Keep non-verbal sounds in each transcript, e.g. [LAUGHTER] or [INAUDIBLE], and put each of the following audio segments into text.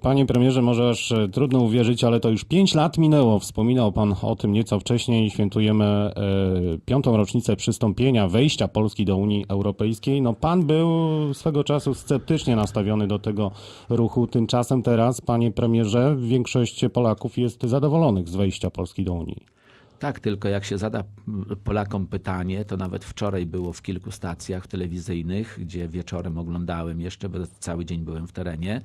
Panie premierze, może e, trudno uwierzyć, ale to już pięć lat minęło. Wspominał pan o tym nieco wcześniej. Świętujemy e, piątą rocznicę przystąpienia, wejścia Polski do Unii Europejskiej. No pan był swego czasu sceptycznie nastawiony do tego ruchu. Tymczasem teraz, panie premierze, większość Polaków jest zadowolonych z wejścia Polski do Unii. Tak, tylko jak się zada Polakom pytanie, to nawet wczoraj było w kilku stacjach telewizyjnych, gdzie wieczorem oglądałem jeszcze, bo cały dzień byłem w terenie,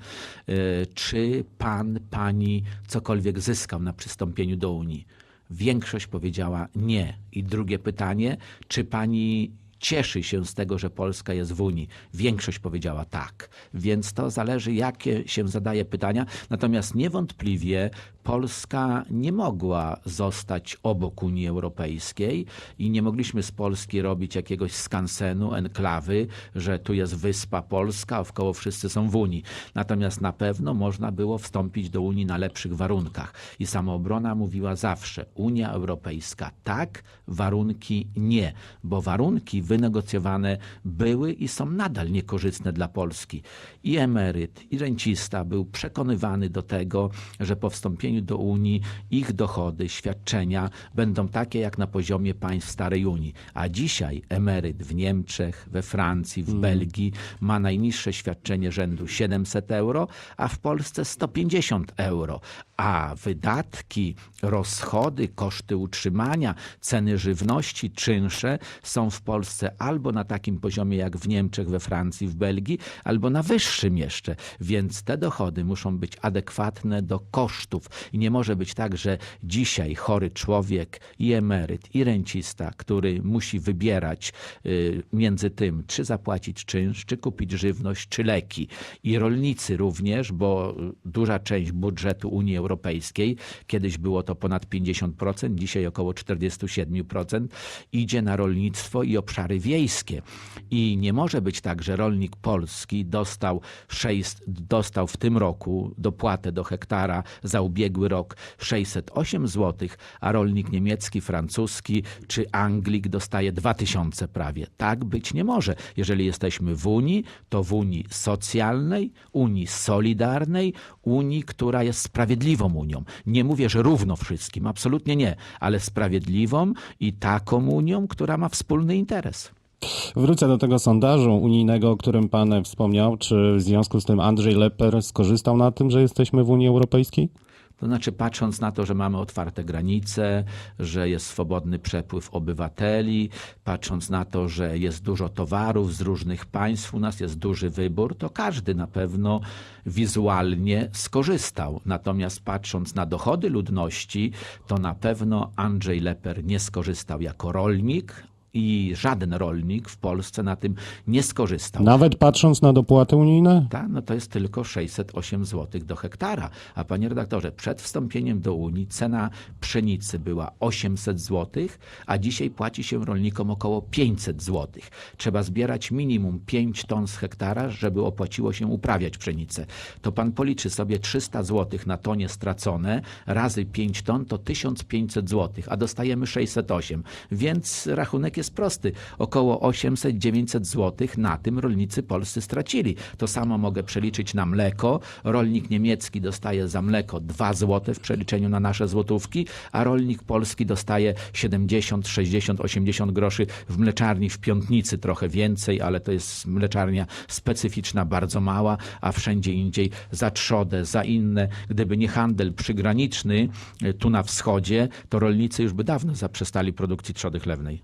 y, czy pan, pani cokolwiek zyskał na przystąpieniu do Unii. Większość powiedziała nie. I drugie pytanie, czy pani cieszy się z tego, że Polska jest w Unii. Większość powiedziała tak. Więc to zależy, jakie się zadaje pytania. Natomiast niewątpliwie Polska nie mogła zostać obok Unii Europejskiej i nie mogliśmy z Polski robić jakiegoś skansenu, enklawy, że tu jest wyspa Polska, a wkoło wszyscy są w Unii. Natomiast na pewno można było wstąpić do Unii na lepszych warunkach. I samoobrona mówiła zawsze, Unia Europejska tak, warunki nie, bo warunki wynegocjowane były i są nadal niekorzystne dla Polski. I emeryt, i rencista był przekonywany do tego, że po wstąpieniu do Unii ich dochody, świadczenia będą takie jak na poziomie państw starej Unii. A dzisiaj emeryt w Niemczech, we Francji, w Belgii ma najniższe świadczenie rzędu 700 euro, a w Polsce 150 euro. A wydatki, rozchody, koszty utrzymania, ceny żywności, czynsze są w Polsce albo na takim poziomie jak w Niemczech, we Francji, w Belgii, albo na wyższym jeszcze. Więc te dochody muszą być adekwatne do kosztów. I nie może być tak, że dzisiaj chory człowiek i emeryt, i rencista, który musi wybierać y, między tym, czy zapłacić czynsz, czy kupić żywność, czy leki. I rolnicy również, bo duża część budżetu Unii Europejskiej, kiedyś było to ponad 50%, dzisiaj około 47%, idzie na rolnictwo i obszary wiejskie. I nie może być tak, że rolnik polski dostał, 6, dostał w tym roku dopłatę do hektara za ubiegły rok 608 zł, a rolnik niemiecki, francuski czy Anglik dostaje 2000 prawie. Tak być nie może. Jeżeli jesteśmy w Unii, to w Unii socjalnej, Unii solidarnej, Unii, która jest sprawiedliwą Unią. Nie mówię, że równo wszystkim, absolutnie nie, ale sprawiedliwą i taką Unią, która ma wspólny interes. Wrócę do tego sondażu unijnego, o którym pan wspomniał. Czy w związku z tym Andrzej Leper skorzystał na tym, że jesteśmy w Unii Europejskiej? To znaczy, patrząc na to, że mamy otwarte granice, że jest swobodny przepływ obywateli, patrząc na to, że jest dużo towarów z różnych państw, u nas jest duży wybór, to każdy na pewno wizualnie skorzystał. Natomiast patrząc na dochody ludności, to na pewno Andrzej Leper nie skorzystał jako rolnik. I żaden rolnik w Polsce na tym nie skorzystał. Nawet patrząc na dopłaty unijne? Ta, no to jest tylko 608 zł do hektara. A panie redaktorze, przed wstąpieniem do Unii cena pszenicy była 800 zł, a dzisiaj płaci się rolnikom około 500 zł. Trzeba zbierać minimum 5 ton z hektara, żeby opłaciło się uprawiać pszenicę. To pan policzy sobie 300 zł na tonie stracone, razy 5 ton to 1500 zł, a dostajemy 608. Więc rachunek jest prosty. Około 800-900 zł na tym rolnicy polscy stracili. To samo mogę przeliczyć na mleko. Rolnik niemiecki dostaje za mleko 2 zł w przeliczeniu na nasze złotówki, a rolnik polski dostaje 70, 60, 80 groszy w mleczarni w Piątnicy trochę więcej, ale to jest mleczarnia specyficzna, bardzo mała, a wszędzie indziej za trzodę, za inne. Gdyby nie handel przygraniczny y, tu na wschodzie, to rolnicy już by dawno zaprzestali produkcji trzody chlewnej.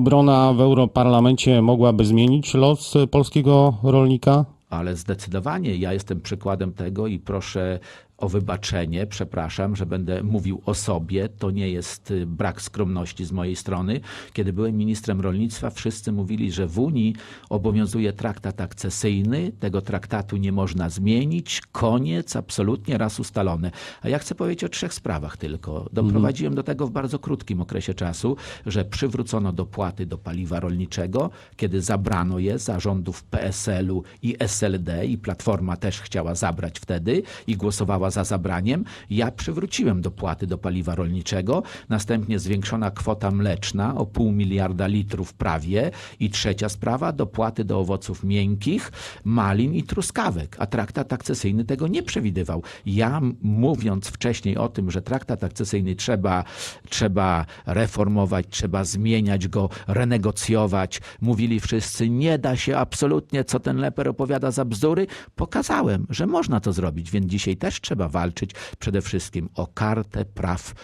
Samoobrona w Europarlamencie mogłaby zmienić los polskiego rolnika? Ale zdecydowanie ja jestem przykładem tego i proszę o wybaczenie, przepraszam, że będę mówił o sobie. To nie jest y, brak skromności z mojej strony. Kiedy byłem ministrem rolnictwa, wszyscy mówili, że w Unii obowiązuje traktat akcesyjny, tego traktatu nie można zmienić, koniec, absolutnie raz ustalone. A ja chcę powiedzieć o trzech sprawach tylko. Doprowadziłem do tego w bardzo krótkim okresie czasu, że przywrócono dopłaty do paliwa rolniczego, kiedy zabrano je za rządów PSL-u i SLD i Platforma też chciała zabrać wtedy i głosowała za zabraniem. Ja przywróciłem dopłaty do paliwa rolniczego, następnie zwiększona kwota mleczna o pół miliarda litrów prawie i trzecia sprawa, dopłaty do owoców miękkich, malin i truskawek, a traktat akcesyjny tego nie przewidywał. Ja mówiąc wcześniej o tym, że traktat akcesyjny trzeba, trzeba reformować, trzeba zmieniać go, renegocjować, mówili wszyscy, nie da się absolutnie, co ten leper opowiada za bzdury, pokazałem, że można to zrobić, więc dzisiaj też trzeba walczyć przede wszystkim o kartę praw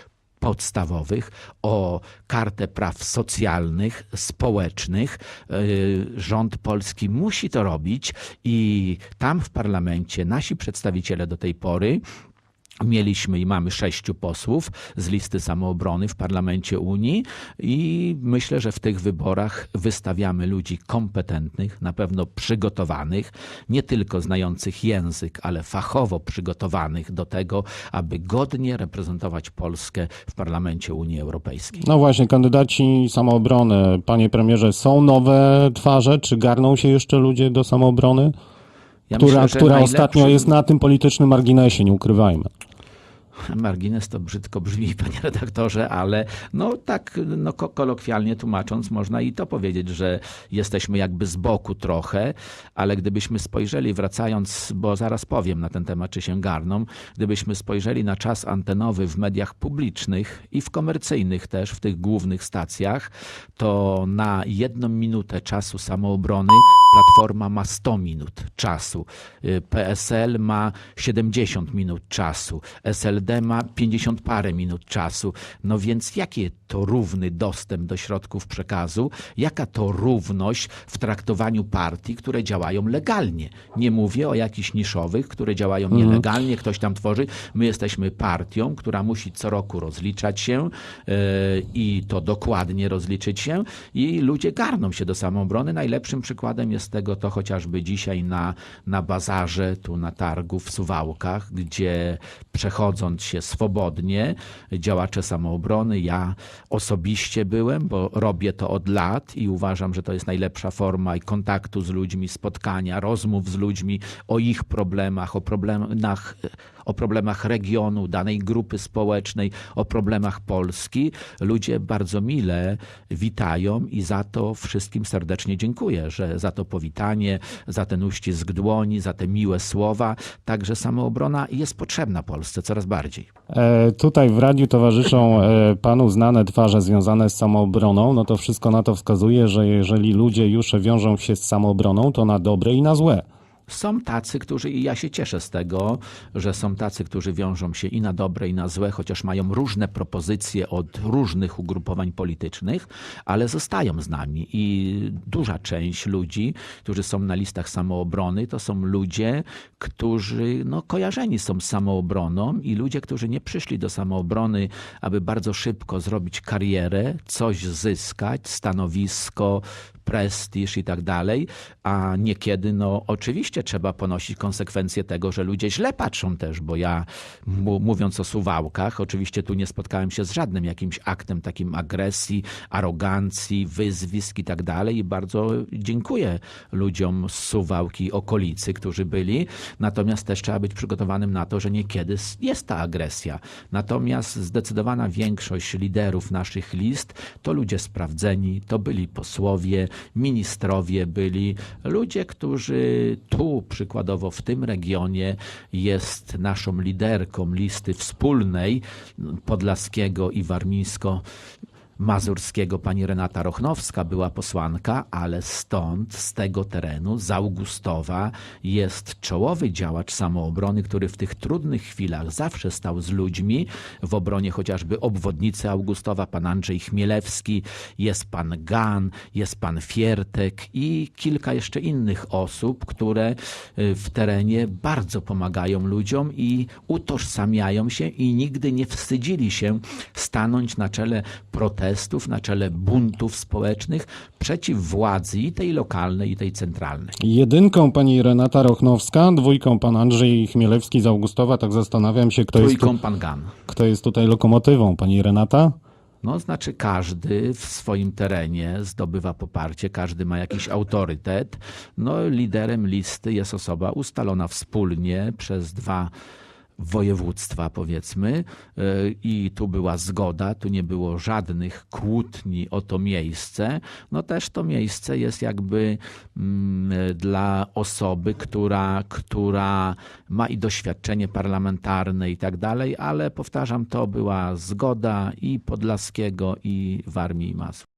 podstawowych, o kartę praw socjalnych, społecznych. Yy, Rząd polski musi to robić i tam w parlamencie nasi przedstawiciele do tej pory Mieliśmy i mamy sześciu posłów z listy samoobrony w parlamencie Unii i myślę, że w tych wyborach wystawiamy ludzi kompetentnych, na pewno przygotowanych, nie tylko znających język, ale fachowo przygotowanych do tego, aby godnie reprezentować Polskę w parlamencie Unii Europejskiej. No właśnie, kandydaci samoobrony, panie premierze, są nowe twarze, czy garną się jeszcze ludzie do samoobrony? Ja która myślę, która ostatnio jest na tym politycznym marginesie, nie ukrywajmy. Margines to brzydko brzmi, [LAUGHS] panie redaktorze, ale no tak no, ko- kolokwialnie tłumacząc, można i to powiedzieć, że jesteśmy jakby z boku trochę, ale gdybyśmy spojrzeli, wracając, bo zaraz powiem na ten temat, czy się garną, gdybyśmy spojrzeli na czas antenowy w mediach publicznych i w komercyjnych też, w tych głównych stacjach, to na jedną minutę czasu samoobrony Platforma ma 100 minut czasu, y, PSL ma 70 minut czasu, SLD ma 50 parę minut czasu. No więc jaki to równy dostęp do środków przekazu? Jaka to równość w traktowaniu partii, które działają legalnie? Nie mówię o jakichś niszowych, które działają nielegalnie, ktoś tam tworzy. My jesteśmy partią, która musi co roku rozliczać się y, i to dokładnie rozliczyć się i ludzie garną się do samoobrony. Najlepszym przykładem jest tego to chociażby dzisiaj na, na bazarze, tu na targu w Suwałkach, gdzie przechodząc się swobodnie, działacze samoobrony, ja osobiście byłem, bo robię to od lat i uważam, że to jest najlepsza forma i kontaktu z ludźmi, spotkania, rozmów z ludźmi o ich problemach, o problemach, o problemach regionu, danej grupy społecznej, o problemach Polski. Ludzie bardzo mile witają i za to wszystkim serdecznie dziękuję, że za to powitanie, za ten uścisk dłoni, za te miłe słowa. Także samoobrona jest potrzebna Polsce coraz bardziej. E, tutaj w radiu towarzyszą e, panu znane twarze związane z samoobroną, no to wszystko na to wskazuje, że jeżeli ludzie już wiążą się z samoobroną, to na dobre i na złe. Są tacy, którzy, i ja się cieszę z tego, że są tacy, którzy wiążą się i na dobre, i na złe, chociaż mają różne propozycje od różnych ugrupowań politycznych, ale zostają z nami. I duża część ludzi, którzy są na listach samoobrony, to są ludzie, którzy no, kojarzeni są z samoobroną i ludzie, którzy nie przyszli do samoobrony, aby bardzo szybko zrobić karierę, coś zyskać, stanowisko, prestiż i tak dalej, a niekiedy, no oczywiście trzeba ponosić konsekwencje tego, że ludzie źle patrzą też, bo ja mówiąc o Suwałkach, oczywiście tu nie spotkałem się z żadnym jakimś aktem takim agresji, arogancji, wyzwisk i tak dalej i bardzo dziękuję ludziom z Suwałki okolicy, którzy byli, natomiast też trzeba być przygotowanym na to, że niekiedy jest ta agresja. Natomiast zdecydowana większość liderów naszych list to ludzie sprawdzeni, to byli posłowie, ministrowie byli, ludzie, którzy tu przykładowo w tym regionie jest naszą liderką listy wspólnej Podlaskiego i Warmińsko Mazurskiego. Pani Renata Rochnowska była posłanka, ale stąd, z tego terenu, z Augustowa, jest czołowy działacz samoobrony, który w tych trudnych chwilach zawsze stał z ludźmi. W obronie chociażby obwodnicy Augustowa, pan Andrzej Chmielewski, jest pan Gan, jest pan Fiertek i kilka jeszcze innych osób, które y, w terenie bardzo pomagają ludziom i utożsamiają się i nigdy nie wstydzili się stanąć na czele protestów, na czele buntów społecznych przeciw władzy i tej lokalnej, i tej centralnej. Jedynką pani Renata Rochnowska, dwójką pan Andrzej Chmielewski z Augustowa, tak zastanawiam się, kto jest, tu, pan Gan. kto jest tutaj lokomotywą, pani Renata? No, znaczy każdy w swoim terenie zdobywa poparcie, każdy ma jakiś autorytet. No, liderem listy jest osoba ustalona wspólnie przez dwa województwa, powiedzmy, y, i tu była zgoda, tu nie było żadnych kłótni o to miejsce, no też to miejsce jest jakby mm, dla osoby, która, która ma i doświadczenie parlamentarne i tak dalej, ale powtarzam, to była zgoda i Podlaskiego, i Warmii i.